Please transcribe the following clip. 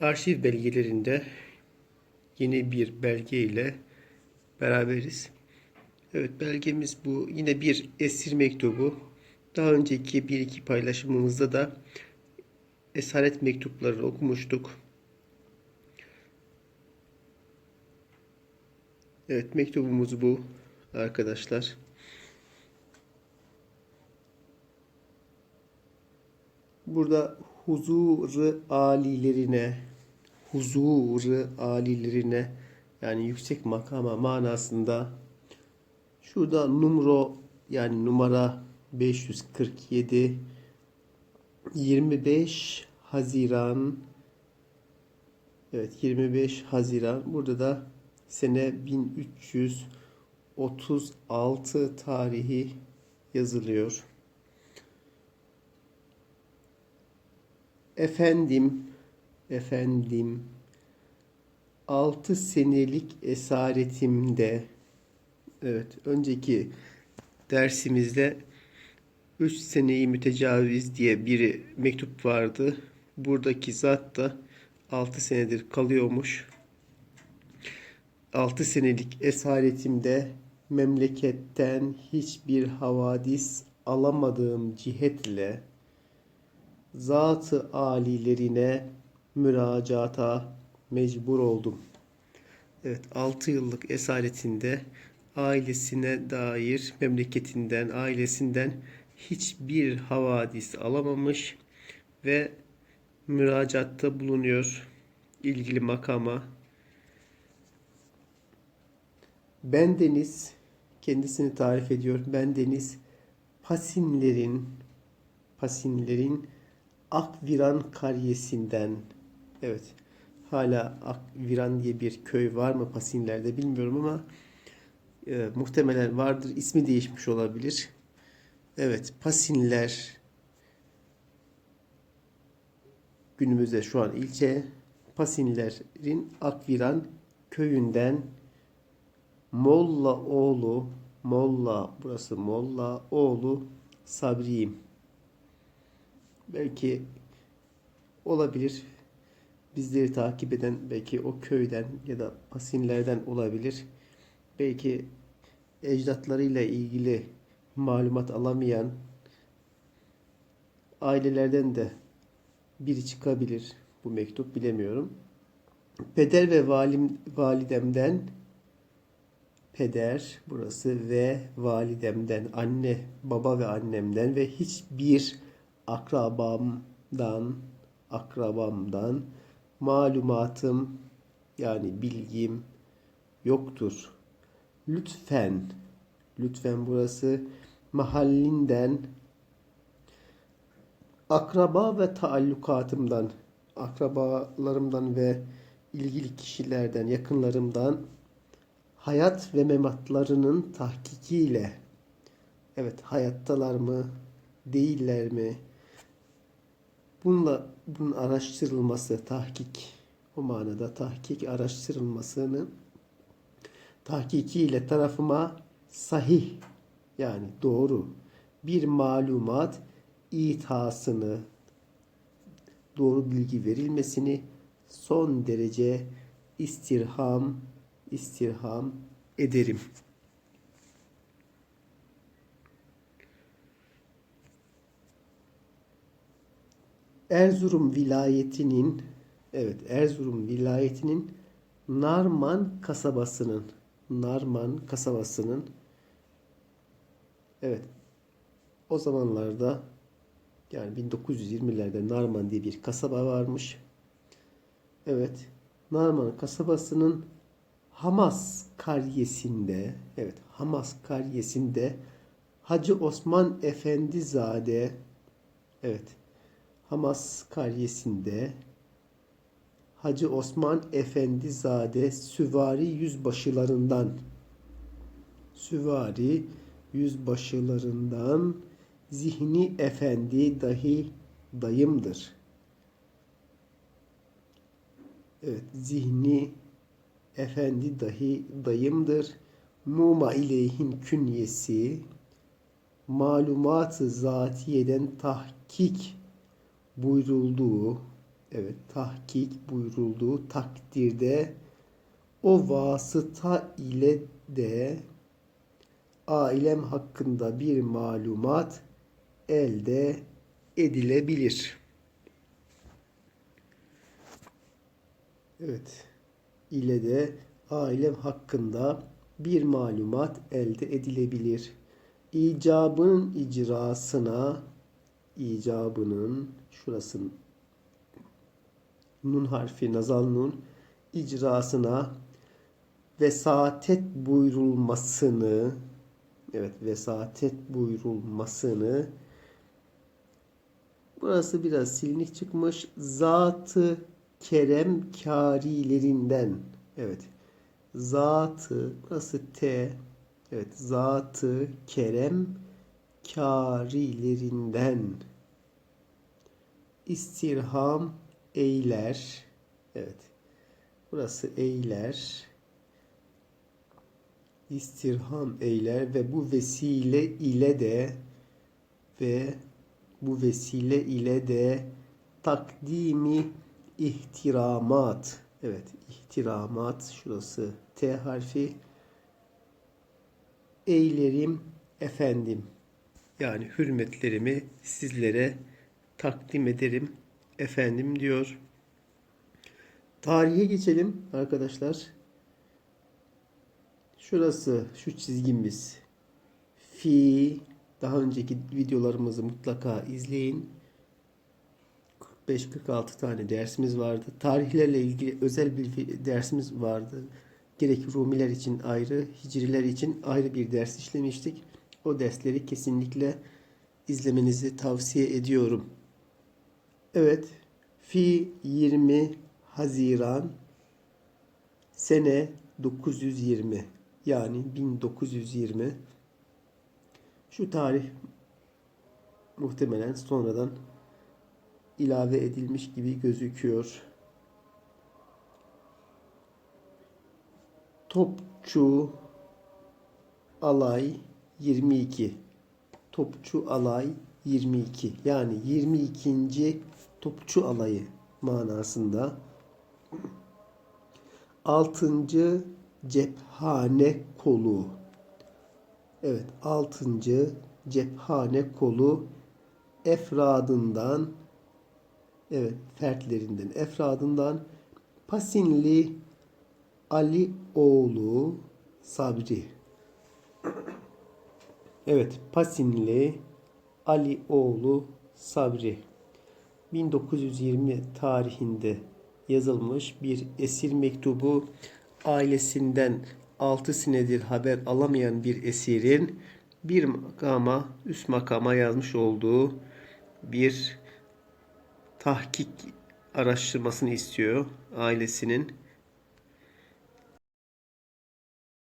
arşiv belgelerinde yeni bir belge ile beraberiz. Evet belgemiz bu. Yine bir esir mektubu. Daha önceki bir iki paylaşımımızda da esaret mektuplarını okumuştuk. Evet mektubumuz bu arkadaşlar. Burada huzuru alilerine huzuru alilerine yani yüksek makama manasında şurada numro yani numara 547 25 Haziran Evet 25 Haziran burada da sene 1336 tarihi yazılıyor. Efendim, efendim, altı senelik esaretimde, evet, önceki dersimizde 3 seneyi mütecaviz diye bir mektup vardı. Buradaki zat da 6 senedir kalıyormuş. 6 senelik esaretimde memleketten hiçbir havadis alamadığım cihetle zatı alilerine müracaata mecbur oldum. Evet 6 yıllık esaretinde ailesine dair memleketinden, ailesinden hiçbir havadis alamamış ve müracaatta bulunuyor ilgili makama. Bendeniz kendisini tarif ediyor. Bendeniz Pasinlerin Pasinlerin Akviran karyesinden evet hala Akviran diye bir köy var mı Pasinler'de bilmiyorum ama e, muhtemelen vardır. ismi değişmiş olabilir. Evet Pasinler günümüzde şu an ilçe Pasinler'in Akviran köyünden Molla oğlu Molla burası Molla oğlu Sabri'yim. Belki olabilir. Bizleri takip eden belki o köyden ya da Pasinlerden olabilir. Belki ecdatlarıyla ilgili malumat alamayan ailelerden de biri çıkabilir bu mektup bilemiyorum. Peder ve valim, validemden peder burası ve validemden anne baba ve annemden ve hiçbir akrabamdan akrabamdan malumatım yani bilgim yoktur. Lütfen lütfen burası mahallinden akraba ve taallukatımdan akrabalarımdan ve ilgili kişilerden yakınlarımdan hayat ve mematlarının tahkikiyle evet hayattalar mı değiller mi bununla bunun araştırılması tahkik o manada tahkik araştırılmasını tahkikiyle tarafıma sahih yani doğru bir malumat ithasını doğru bilgi verilmesini son derece istirham istirham ederim. Erzurum vilayetinin evet Erzurum vilayetinin Narman kasabasının Narman kasabasının evet o zamanlarda yani 1920'lerde Narman diye bir kasaba varmış. Evet. Narman kasabasının Hamas karyesinde evet Hamas karyesinde Hacı Osman Efendizade evet Hamas karyesinde Hacı Osman Efendizade süvari yüzbaşılarından süvari yüzbaşılarından Zihni Efendi dahi dayımdır. Evet, Zihni Efendi dahi dayımdır. Muma ileyhin künyesi malumat-ı zatiyeden tahkik buyurulduğu Evet, tahkik buyurulduğu takdirde o vasıta ile de ailem hakkında bir malumat elde edilebilir. Evet. ile de ailem hakkında bir malumat elde edilebilir. İcabın icrasına icabının şurası nun harfi nazal nun icrasına vesatet buyurulmasını evet vesatet buyurulmasını burası biraz silinik çıkmış zatı kerem karilerinden evet zatı burası T evet zatı kerem karilerinden istirham eyler. Evet. Burası eyler. İstirham eyler ve bu vesile ile de ve bu vesile ile de takdimi ihtiramat. Evet ihtiramat şurası T harfi. Eylerim efendim. Yani hürmetlerimi sizlere takdim ederim efendim diyor. Tarihe geçelim arkadaşlar. Şurası şu çizgimiz. Fi daha önceki videolarımızı mutlaka izleyin. 45-46 tane dersimiz vardı. Tarihlerle ilgili özel bir dersimiz vardı. Gerek Rumiler için ayrı, Hicriler için ayrı bir ders işlemiştik. O dersleri kesinlikle izlemenizi tavsiye ediyorum. Evet, fi 20 Haziran sene 920 yani 1920 şu tarih muhtemelen sonradan ilave edilmiş gibi gözüküyor. Topçu alay 22 Topçu alay 22 yani 22. Topçu alayı manasında. 6. cephane kolu. Evet, 6. cephane kolu efradından evet fertlerinden efradından Pasinli Ali oğlu Sabri. Evet, Pasinli Ali oğlu Sabri. 1920 tarihinde yazılmış bir esir mektubu ailesinden 6 senedir haber alamayan bir esirin bir makama, üst makama yazmış olduğu bir tahkik araştırmasını istiyor ailesinin.